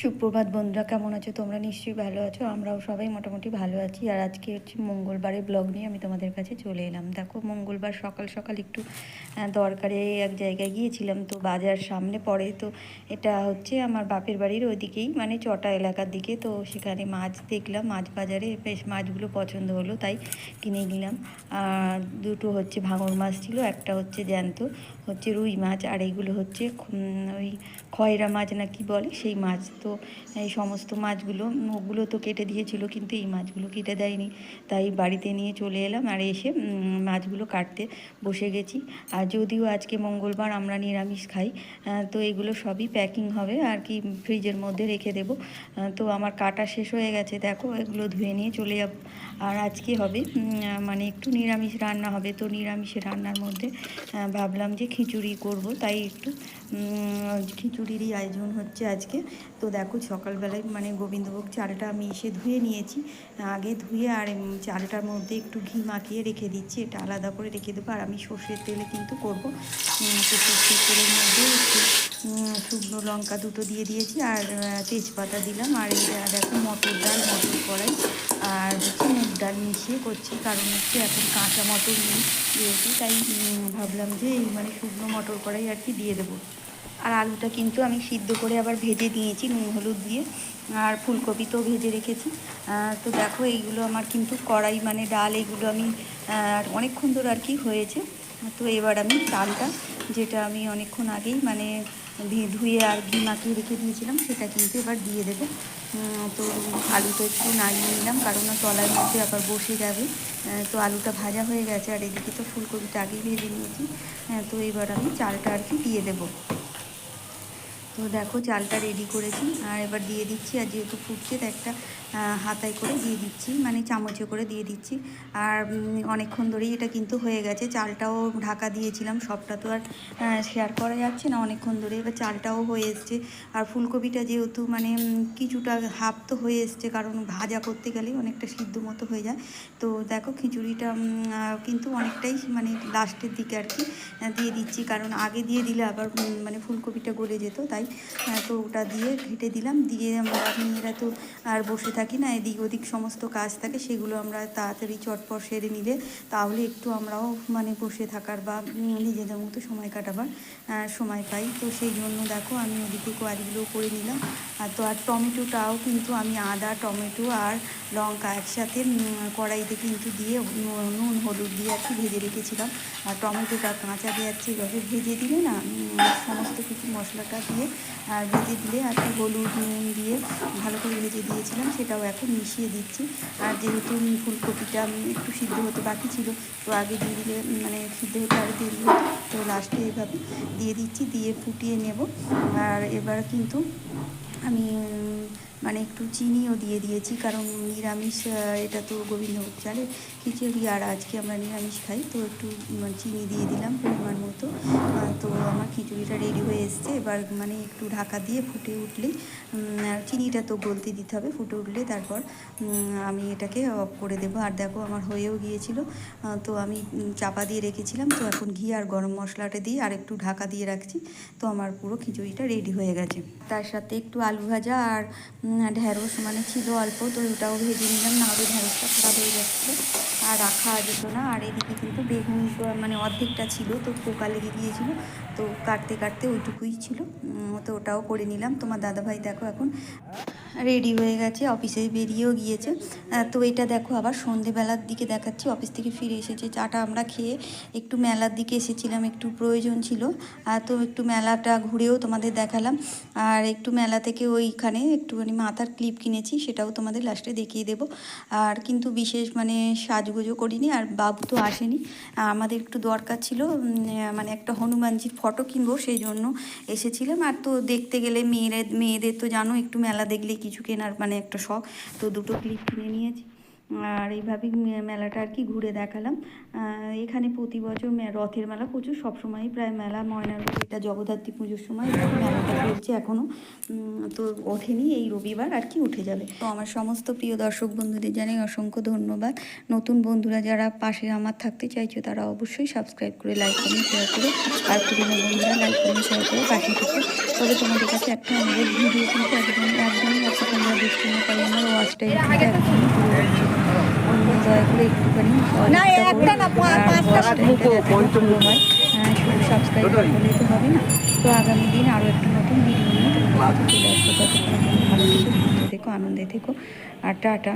সুপ্রভাত বন্ধুরা, কেমন আছো? তোমরা নিশ্চয়ই ভালো আছো, আমরাও সবাই মোটামুটি ভালো আছি। আর আজকে হচ্ছে মঙ্গলবারের ব্লগ নিয়ে আমি তোমাদের কাছে চলে এলাম। দেখো, মঙ্গলবার সকাল সকাল একটু দরকারে এক জায়গায় গিয়েছিলাম, তো বাজার সামনে পড়ে। তো এটা হচ্ছে আমার বাপের বাড়ির ওইদিকেই মানে চটা এলাকার দিকে। তো সেখানে মাছ দেখলাম, মাছ বাজারে বেশ মাছগুলো পছন্দ হলো, তাই কিনে নিলাম। আর দুটো হচ্ছে ভাঙর মাছ ছিল, একটা হচ্ছে জ্যান্ত, হচ্ছে রুই মাছ, আর এইগুলো হচ্ছে ওই খয়রা মাছ না কি বলে, সেই মাছ। তো এই সমস্ত মাছগুলো ওগুলো তো কেটে দিয়েছিল কিন্তু এই মাছগুলো কেটে দেয়নি। তাই বাড়িতে নিয়ে চলে এলাম আর এসে মাছগুলো কাটতে বসে গেছি। আর যদিও আজকে মঙ্গলবার আমরা নিরামিষ খাই তো এগুলো সবই প্যাকিং হবে আর কি ফ্রিজের মধ্যে রেখে দেবো। তো আমার কাটা শেষ হয়ে গেছে, দেখো এগুলো ধুয়ে নিয়ে চলে যাব। আর আজকে হবে মানে একটু নিরামিষ রান্না হবে, তো নিরামিষের রান্নার মধ্যে ভাবলাম যে খিচুড়ি করব। তাই একটু খিচুড়িরই আয়োজন হচ্ছে আজকে। তো দেখো সকালবেলায় মানে গোবিন্দভোগ চালটা আমি এসে ধুয়ে নিয়েছি। আগে ধুয়ে আর চালটার মধ্যে একটু ঘি মাখিয়ে রেখে দিচ্ছি। এটা আলাদা করে রেখে দেবো। আর আমি সর্ষের তেলে কিন্তু করব তো সর্ষের তেলের মধ্যে একটু শুকনো লঙ্কা দুটো দিয়ে দিয়েছি আর তেজপাতা দিলাম। আর দেখো মটর ডাল, মটর কড়াই আর হচ্ছে মুগ ডাল মিশিয়ে করছি। কারণ হচ্ছে এখন কাঁচা মটর নেই দিয়েছি তাই ভাবলাম যে এই মানে শুকনো মটর কড়াই আর কি দিয়ে দেবো। আর আলুটা কিন্তু আমি সিদ্ধ করে আবার ভেজে দিয়েছি, নুন, হলুদ দিয়ে। আর ফুলকপি তো ভেজে রেখেছি। তো দেখো এইগুলো আমার কিন্তু কড়াই মানে ডাল এইগুলো আমি অনেকক্ষণ ধরে আর কি হয়েছে। তো এবার আমি চালটা যেটা আমি অনেকক্ষণ আগেই মানে ধুয়ে- আর ঘি মাখিয়ে রেখে দিয়েছিলাম, সেটা কিন্তু এবার দিয়ে দেবো। তো আলুটা একটু নাড়িয়ে নিলাম, কারণ তলার মধ্যে আবার বসে যাবে। তো আলুটা ভাজা হয়ে গেছে, আর এদিকে তো ফুলকপিটা আগেই ভেজে নিয়েছি। তো এবার আমি চালটা আর কি দিয়ে দেবো। তো দেখো চালটা রেডি করেছি। আর এবার দিয়ে দিচ্ছি, আর যেহেতু ফুটছে, তো একটা হাতায় করে দিয়ে দিচ্ছি মানে চামচে করে দিয়ে দিচ্ছি। আর অনেকক্ষণ ধরেই এটা কিন্তু হয়ে গেছে। চালটাও ঢাকা দিয়েছিলাম, সবটা তো আর শেয়ার করা যাচ্ছে না। অনেকক্ষণ ধরে এবার চালটাও হয়ে এসছে। আর ফুলকপিটা যেহেতু মানে কিছুটা হাফ তো হয়ে এসছে, কারণ ভাজা করতে গেলেই অনেকটা সিদ্ধ মতো হয়ে যায়। তো দেখো খিচুড়িটা কিন্তু অনেকটাই মানে লাস্টের দিকে আর কি দিয়ে দিচ্ছি। কারণ আগে দিয়ে দিলে আবার মানে ফুলকপিটা গলে যেত, তাই তো ওটা দিয়ে ঘেটে দিলাম। দিয়ে আমরা মেয়েরা তো আর বসে থাকি না, এদিক ওদিক সমস্ত কাজ থাকে, সেগুলো আমরা তাড়াতাড়ি, চটপট সেরে নিলে তাহলে একটু আমরাও মানে বসে থাকার বা নিজেদের মতো সময় কাটাবার সময় পাই। তো সেই জন্য দেখো আমি ওদিকে কাজগুলো করে নিলাম। আর তো আর টমেটোটাও কিন্তু আমি আদা, টমেটো আর লঙ্কা একসাথে কড়াইতে কিন্তু দিয়ে নুন- হলুদ দিয়ে আর কি ভেজে রেখেছিলাম। আর টমেটোটা কাঁচা দিয়ে যাচ্ছে এভাবে ভেজে দিলে না সমস্ত কিছু মশলাটা দিয়ে আর ভেজে দিলে আর কি হলুদ, নুন দিয়ে ভালো করে ভেজে দিয়েছিলাম, সেটাও এখন মিশিয়ে দিচ্ছি। আর যেহেতু ফুলকপিটা একটু সিদ্ধ হতে বাকি ছিল, তো আগে দিয়ে দিলে মানে সিদ্ধ হতে আরও দেরি তো লাস্টে এভাবে দিয়ে দিচ্ছি, দিয়ে ফুটিয়ে নেব। আর এবার কিন্তু আমি মানে একটু চিনিও দিয়ে দিয়েছি, কারণ নিরামিষ এটা তো গোবিন্দভোগ চালের খিচুড়ি আর আজকে আমরা নিরামিষ খাই, তো একটু চিনি দিয়ে দিলাম পরিমাণ মতো। তো আমার খিচুড়িটা রেডি হয়ে এসছে। এবার মানে একটু ঢাকা দিয়ে ফুটে উঠলেই চিনিটা তো গলতে দিতে হবে, ফুটে উঠলে তারপর আমি এটাকে অফ করে দেবো। আর দেখো, আমার হয়েও গিয়েছিল। তো আমি চাপা দিয়ে রেখেছিলাম। তো এখন ঘি আর গরম মশলাটা দিয়ে আর একটু ঢাকা দিয়ে রাখছি। তো আমার পুরো খিচুড়িটা রেডি হয়ে গেছে। তার সাথে একটু আলু ভাজা আর ঢ্যাঁড়স মানে ছিল অল্প, তো ওটাও ভেজে নিলাম, না হলে ঢ্যাঁড়সটা খারাপ হয়ে যাচ্ছে। আর রাখা যেত না, আর এদিকে কিন্তু বেগুন মানে অর্ধেকটা ছিল, তো পোকা লেগে গিয়েছিল, তো কাটতে কাটতে ওইটুকুই ছিল। তো ওটাও করে নিলাম। তোমার দাদাভাই দেখো এখন। রেডি হয়ে গেছে অফিসে বেরিয়েও গিয়েছে। তো এটা দেখো, আবার সন্ধেবেলার দিকে দেখাচ্ছি। অফিস থেকে ফিরে এসেছে, চাটা আমরা খেয়ে একটু মেলার দিকে এসেছিলাম, একটু প্রয়োজন ছিল। আর তো একটু মেলাটা ঘুরেও তোমাদের দেখালাম। আর একটু মেলা থেকে ওইখানে একটুখানি মাথার ক্লিপ কিনেছি, সেটাও তোমাদের লাস্টে দেখিয়ে দেবো। আর কিন্তু বিশেষ মানে সাজগুজো করিনি, আর বাবু তো আসেনি। আমাদের একটু দরকার ছিল মানে একটা হনুমানজির ফটো কিনবো, সেই জন্য এসেছিলাম। আর তো দেখতে গেলে মেয়েরা, মেয়েদের তো জানো, একটু মেলা দেখলে কিছু কেনার মানে একটা শখ তো দুটো ক্লিপ কিনে নিয়েছি। আর এইভাবেই মেলাটা আর কি ঘুরে দেখালাম এখানে প্রতি বছর রথের মেলা প্রচুর সবসময়ই প্রায় মেলা ময়নার এটা জগদ্ধাত্রী পুজোর সময় মেলাটা চলছে এখনও তো ওঠেনি এই রবিবার আর কি উঠে যাবে তো আমার সমস্ত প্রিয় দর্শক বন্ধুদের জানাই অসংখ্য ধন্যবাদ নতুন বন্ধুরা যারা পাশে আমার থাকতে চাইছো তারা অবশ্যই সাবস্ক্রাইব করে লাইক কমেন্ট শেয়ার করে আর পুরোনো বন্ধুরা লাইক কমেন্ট শেয়ার করে পাশে থেকে তবে তোমাদের কাছে একটা অনুরোধ ভিডিও কিন্তু একদম একদমই আছে তোমরা দেখতে না আমার ওয়াচ টাইম কিন্তু একদমই পুরো হচ্ছে না। তোমরা দয়া করে একটুখানি না, একটা না, পাঁচটা হ্যাঁ সাবস্ক্রাইব করলে তো হবে না। তো আগামী দিন আরও একটা নতুন ভিডিও নিয়ে তোমাদের চলে আসব ততক্ষণ ভালো থেকো আনন্দে থেকো। আর টাটা।